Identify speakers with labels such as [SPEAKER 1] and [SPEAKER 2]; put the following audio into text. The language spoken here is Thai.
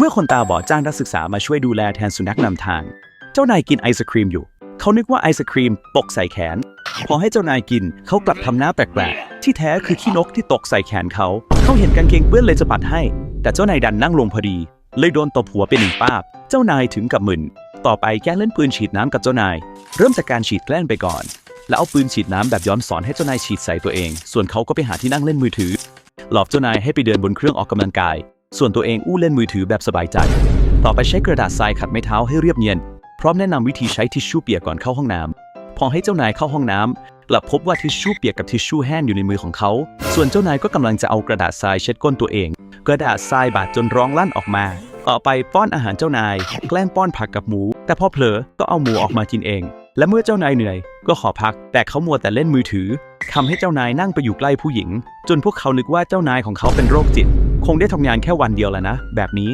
[SPEAKER 1] เมื่อคนตาบอดจ้างนักศึกษามาช่วยดูแลแทนสุนัขนำทาง เจ้านายกินไอศครีมอยู่ เขานึกว่าไอศครีมตกใส่แขน พอให้เจ้านายกินเขากลับทำหน้าแปลกๆ ที่แท้คือขี้นกที่ตกใส่แขนเขา เขาเห็นกางเกงเปื้อนเลยจะปัดให้ แต่เจ้านายดันนั่งลงพอดี เลยโดนตบหัวเป็นหนึ่งป้าบ เจ้านายถึงกับมึน ต่อไปแกล้งเล่นปืนฉีดน้ำกับเจ้านาย เริ่มจากการฉีดแกล้งไปก่อน แล้วเอาปืนฉีดน้ำแบบย้อนสอนให้เจ้านายฉีดใส่ตัวเอง ส่วนเขาก็ไปหาที่นั่งเล่นมือถือ หลอกเจ้านายให้ไปเดินบนเครื่องออกกำลังกาย ส่วนตัวเองอู้เล่นมือถือแบบสบายใจ ต่อไปใช้กระดาษทรายขัดไม้เท้าให้เรียบเนียน พร้อมแนะนำวิธีใช้ทิชชู่เปียกก่อนเข้าห้องน้ำพอให้เจ้านายเข้าห้องน้ำกลับพบว่าทิชชู่เปียกกับทิชชู่แห้งอยู่ในมือของเขา ส่วนเจ้านายก็กำลังจะเอากระดาษทรายเช็ดก้นตัวเอง กระดาษทรายบาดจนร้องลั่นออกมา ต่อไปป้อนอาหารเจ้านาย แกล้งป้อนผักกับหมู แต่พอเผลอก็เอาหมูออกมากินเอง และเมื่อเจ้านายเหนื่อยก็ขอพัก แต่เขามัวแต่เล่นมือถือทำให้เจ้านายนั่งไปอยู่ใกล้ผู้หญิง จนพวกเขานึกว่าเจ้านายของเขาเป็นโรคจิต คงได้ทำงานแค่วันเดียวแล้วนะ แบบนี้